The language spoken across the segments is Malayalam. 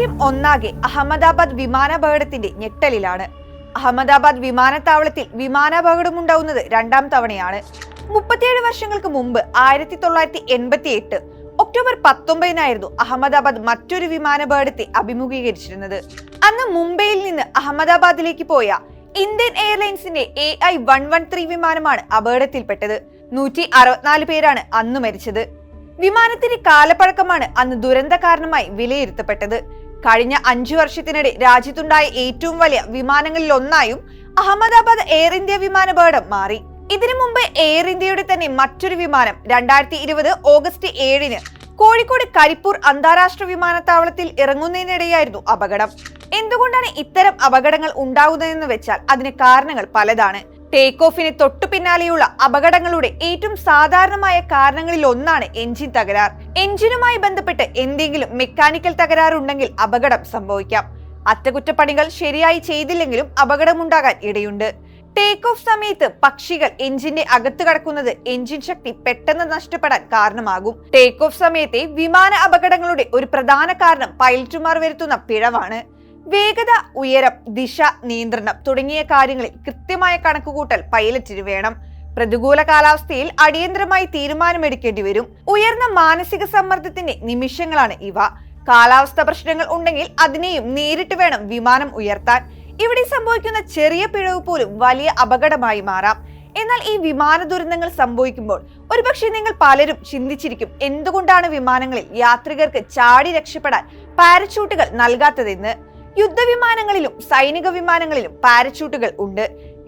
രാജ്യം ഒന്നാകെ അഹമ്മദാബാദ് വിമാനാപകടത്തിന്റെ ഞെട്ടലിലാണ്. അഹമ്മദാബാദ് വിമാനത്താവളത്തിൽ വിമാനാപകടമുണ്ടാവുന്നത് രണ്ടാം തവണയാണ്. മുപ്പത്തിയേഴ് വർഷങ്ങൾക്ക് മുമ്പ് ആയിരത്തി തൊള്ളായിരത്തി എൺപത്തി എട്ട് ഒക്ടോബർ പത്തൊമ്പതിനായിരുന്നു അഹമ്മദാബാദ് മറ്റൊരു വിമാനാപകടത്തെ അഭിമുഖീകരിച്ചിരുന്നത്. അന്ന് മുംബൈയിൽ നിന്ന് അഹമ്മദാബാദിലേക്ക് പോയ Indian എയർലൈൻസിന്റെ A I one one three വിമാനമാണ് അപകടത്തിൽപ്പെട്ടത്. നൂറ്റി അറുപത്തിനാല് പേരാണ് അന്ന് മരിച്ചത്. വിമാനത്തിന്റെ കാലപ്പഴക്കമാണ് അന്ന് ദുരന്ത കാരണമായി വിലയിരുത്തപ്പെട്ടത്. കഴിഞ്ഞ അഞ്ചു വർഷത്തിനിടെ രാജ്യത്തുണ്ടായ ഏറ്റവും വലിയ വിമാനങ്ങളിൽ ഒന്നായും അഹമ്മദാബാദ് എയർ ഇന്ത്യ വിമാനപകടം മാറി. ഇതിനു മുമ്പ് എയർ ഇന്ത്യയുടെ തന്നെ മറ്റൊരു വിമാനം രണ്ടായിരത്തി ഇരുപത് ഓഗസ്റ്റ് ഏഴിന് കോഴിക്കോട് കരിപ്പൂർ അന്താരാഷ്ട്ര വിമാനത്താവളത്തിൽ ഇറങ്ങുന്നതിനിടെയായിരുന്നു അപകടം. എന്തുകൊണ്ടാണ് ഇത്തരം അപകടങ്ങൾ ഉണ്ടാകുന്നതെന്ന് വെച്ചാൽ അതിന് കാരണങ്ങൾ പലതാണ്. ടേക്ക് ഓഫിന് തൊട്ടു പിന്നാലെയുള്ള അപകടങ്ങളുടെ ഏറ്റവും സാധാരണമായ കാരണങ്ങളിൽ ഒന്നാണ് എഞ്ചിൻ തകരാർ. എഞ്ചിനുമായി ബന്ധപ്പെട്ട് എന്തെങ്കിലും മെക്കാനിക്കൽ തകരാറുണ്ടെങ്കിൽ അപകടം സംഭവിക്കാം. അറ്റകുറ്റപ്പണികൾ ശരിയായി ചെയ്തില്ലെങ്കിലും അപകടമുണ്ടാകാൻ ഇടയുണ്ട്. ടേക്ക് ഓഫ് സമയത്ത് പക്ഷികൾ എഞ്ചിന്റെ അകത്ത് കടക്കുന്നത് എഞ്ചിൻ ശക്തി പെട്ടെന്ന് നഷ്ടപ്പെടാൻ കാരണമാകും. ടേക്ക് ഓഫ് സമയത്തെ വിമാന അപകടങ്ങളുടെ ഒരു പ്രധാന കാരണം പൈലറ്റുമാർ വരുത്തുന്ന പിഴവാണ്. വേഗത ഉയരം ദിശ നിയന്ത്രണം തുടങ്ങിയ കാര്യങ്ങളിൽ കൃത്യമായ കണക്കുകൂട്ടൽ പൈലറ്റിന് വേണം. പ്രതികൂല കാലാവസ്ഥയിൽ അടിയന്തരമായി തീരുമാനമെടുക്കേണ്ടി വരും. ഉയർന്ന മാനസിക സമ്മർദ്ദത്തിന്റെ നിമിഷങ്ങളാണ് ഇവ. കാലാവസ്ഥ പ്രശ്നങ്ങൾ ഉണ്ടെങ്കിൽ അതിനെയും നേരിട്ട് വേണം വിമാനം ഉയർത്താൻ. ഇവിടെ സംഭവിക്കുന്ന ചെറിയ പിഴവ് പോലും വലിയ അപകടമായി മാറാം. എന്നാൽ ഈ വിമാന ദുരന്തങ്ങൾ സംഭവിക്കുമ്പോൾ ഒരുപക്ഷെ നിങ്ങൾ പലരും ചിന്തിച്ചിരിക്കും എന്തുകൊണ്ടാണ് വിമാനങ്ങളിൽ യാത്രികർക്ക് ചാടി രക്ഷപ്പെടാൻ പാരച്യൂട്ടുകൾ നൽകാത്തതെന്ന്? യുദ്ധവിമാനങ്ങളിലും സൈനിക വിമാനങ്ങളിലും പാരച്യൂട്ടുകൾ ഉണ്ട്.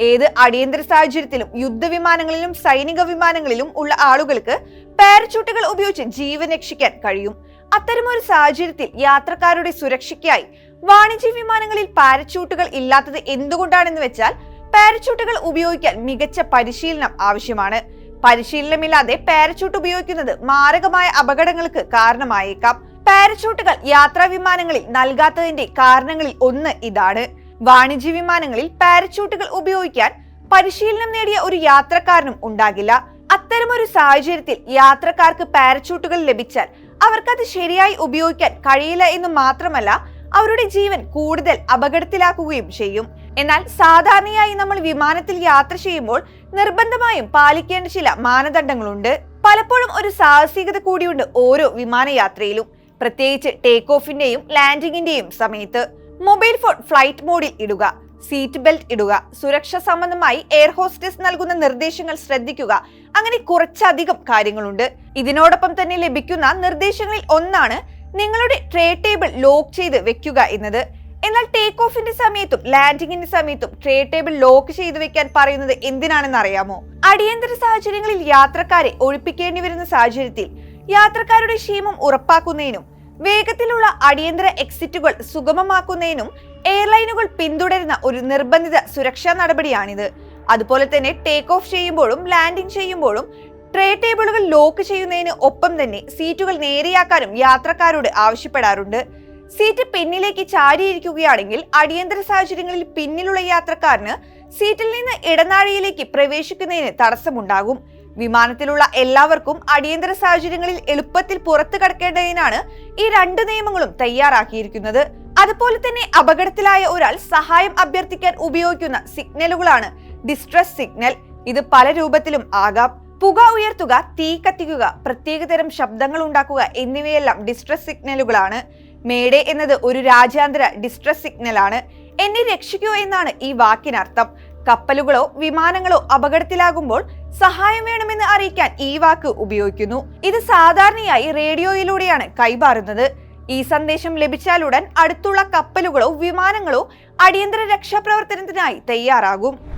ഏത് അടിയന്തര സാഹചര്യത്തിലും യുദ്ധവിമാനങ്ങളിലും സൈനിക വിമാനങ്ങളിലും ഉള്ള ആളുകൾക്ക് പാരച്യൂട്ടുകൾ ഉപയോഗിച്ച് ജീവൻ രക്ഷിക്കാൻ കഴിയും. അത്തരമൊരു സാഹചര്യത്തിൽ യാത്രക്കാരുടെ സുരക്ഷയ്ക്കായി വാണിജ്യ വിമാനങ്ങളിൽ പാരച്യൂട്ടുകൾ ഇല്ലാത്തത് എന്തുകൊണ്ടാണെന്ന് വെച്ചാൽ പാരച്യൂട്ടുകൾ ഉപയോഗിക്കാൻ മികച്ച പരിശീലനം ആവശ്യമാണ്. പരിശീലനമില്ലാതെ പാരച്യൂട്ട് ഉപയോഗിക്കുന്നത് മാരകമായ അപകടങ്ങൾക്ക് കാരണമായേക്കാം. പാരച്യൂട്ടുകൾ യാത്രാ വിമാനങ്ങളിൽ നൽകാത്തതിന്റെ കാരണങ്ങളിൽ ഒന്ന് ഇതാണ്. വാണിജ്യ വിമാനങ്ങളിൽ പാരച്യൂട്ടുകൾ ഉപയോഗിക്കാൻ പരിശീലനം നേടിയ ഒരു യാത്രക്കാരനും ഉണ്ടാകില്ല. അത്തരമൊരു സാഹചര്യത്തിൽ യാത്രക്കാർക്ക് പാരച്യൂട്ടുകൾ ലഭിച്ചാൽ അവർക്കത് ശരിയായി ഉപയോഗിക്കാൻ കഴിയില്ല എന്ന് മാത്രമല്ല അവരുടെ ജീവൻ കൂടുതൽ അപകടത്തിലാക്കുകയും ചെയ്യും. എന്നാൽ സാധാരണയായി നമ്മൾ വിമാനത്തിൽ യാത്ര ചെയ്യുമ്പോൾ നിർബന്ധമായും പാലിക്കേണ്ട ചില മാനദണ്ഡങ്ങളുണ്ട്. പലപ്പോഴും ഒരു സാഹസികത കൂടിയുണ്ട് ഓരോ വിമാനയാത്രയിലും. പ്രത്യേകിച്ച് ടേക്ക് ഓഫിന്റെയും ലാൻഡിങ്ങിന്റെയും സമയത്ത് മൊബൈൽ ഫോൺ ഫ്ലൈറ്റ് മോഡിൽ ഇടുക സീറ്റ് ബെൽറ്റ് ഇടുക സുരക്ഷ സംബന്ധമായി എയർ ഹോസ്റ്റസ് നൽകുന്ന നിർദ്ദേശങ്ങൾ ശ്രദ്ധിക്കുക അങ്ങനെ കുറച്ചധികം കാര്യങ്ങളുണ്ട്. ഇതിനോടൊപ്പം തന്നെ ലഭിക്കുന്ന നിർദ്ദേശങ്ങളിൽ ഒന്നാണ് നിങ്ങളുടെ ട്രേ ടേബിൾ ലോക്ക് ചെയ്ത് വെക്കുക എന്നത്. എന്നാൽ ടേക്ക് ഓഫിന്റെ സമയത്തും ലാൻഡിങ്ങിന്റെ സമയത്തും ട്രേ ടേബിൾ ലോക്ക് ചെയ്തു വെക്കാൻ പറയുന്നത് എന്തിനാണെന്ന് അറിയാമോ? അടിയന്തര സാഹചര്യങ്ങളിൽ യാത്രക്കാരെ ഒഴിപ്പിക്കേണ്ടി വരുന്ന സാഹചര്യത്തിൽ യാത്രക്കാരുടെ ക്ഷേമം ഉറപ്പാക്കുന്നതിനും വേഗത്തിലുള്ള അടിയന്തര എക്സിറ്റുകൾ സുഗമമാക്കുന്നതിനും എയർലൈനുകൾ പിന്തുടരുന്ന ഒരു നിർബന്ധിത സുരക്ഷാ നടപടിയാണിത്. അതുപോലെ തന്നെ ടേക്ക് ഓഫ് ചെയ്യുമ്പോഴും ലാൻഡിംഗ് ചെയ്യുമ്പോഴും ട്രേ ടേബിളുകൾ ലോക്ക് ചെയ്യുന്നതിന് ഒപ്പം തന്നെ സീറ്റുകൾ നേരെയാക്കാനും യാത്രക്കാരോട് ആവശ്യപ്പെടാറുണ്ട്. സീറ്റ് പിന്നിലേക്ക് ചാരിയിരിക്കുകയാണെങ്കിൽ അടിയന്തര സാഹചര്യങ്ങളിൽ പിന്നിലുള്ള യാത്രക്കാരന് സീറ്റിൽ നിന്ന് ഇടനാഴിയിലേക്ക് പ്രവേശിക്കുന്നതിന് തടസ്സമുണ്ടാകും. വിമാനത്തിലുള്ള എല്ലാവർക്കും അടിയന്തര സാഹചര്യങ്ങളിൽ എളുപ്പത്തിൽ പുറത്തു കടക്കേണ്ടതിനാണ് ഈ രണ്ട് നിയമങ്ങളും തയ്യാറാക്കിയിരിക്കുന്നത്. അതുപോലെ തന്നെ അപകടത്തിലായ ഒരാൾ സഹായം അഭ്യർത്ഥിക്കാൻ ഉപയോഗിക്കുന്ന സിഗ്നലുകളാണ് ഡിസ്ട്രസ് സിഗ്നൽ ഇത് പല രൂപത്തിലും ആകാം. പുക ഉയർത്തുക തീ കത്തിക്കുക പ്രത്യേകതരം ശബ്ദങ്ങൾ ഉണ്ടാക്കുക എന്നിവയെല്ലാം ഡിസ്ട്രസ് സിഗ്നലുകളാണ് മേഡെ എന്നത് ഒരു രാജ്യാന്തര ഡിസ്ട്രസ് സിഗ്നലാണ് എന്നെ രക്ഷിക്കൂ എന്നാണ് ഈ വാക്കിനർത്ഥം. കപ്പലുകളോ വിമാനങ്ങളോ അപകടത്തിലാകുമ്പോൾ സഹായം വേണമെന്ന് അറിയിക്കാൻ ഈ വാക്ക് ഉപയോഗിക്കുന്നു. ഇത് സാധാരണയായി റേഡിയോയിലൂടെയാണ് കൈമാറുന്നത്. ഈ സന്ദേശം ലഭിച്ചാലുടൻ അടുത്തുള്ള കപ്പലുകളോ വിമാനങ്ങളോ അടിയന്തര രക്ഷാപ്രവർത്തനത്തിനായി തയ്യാറാകും.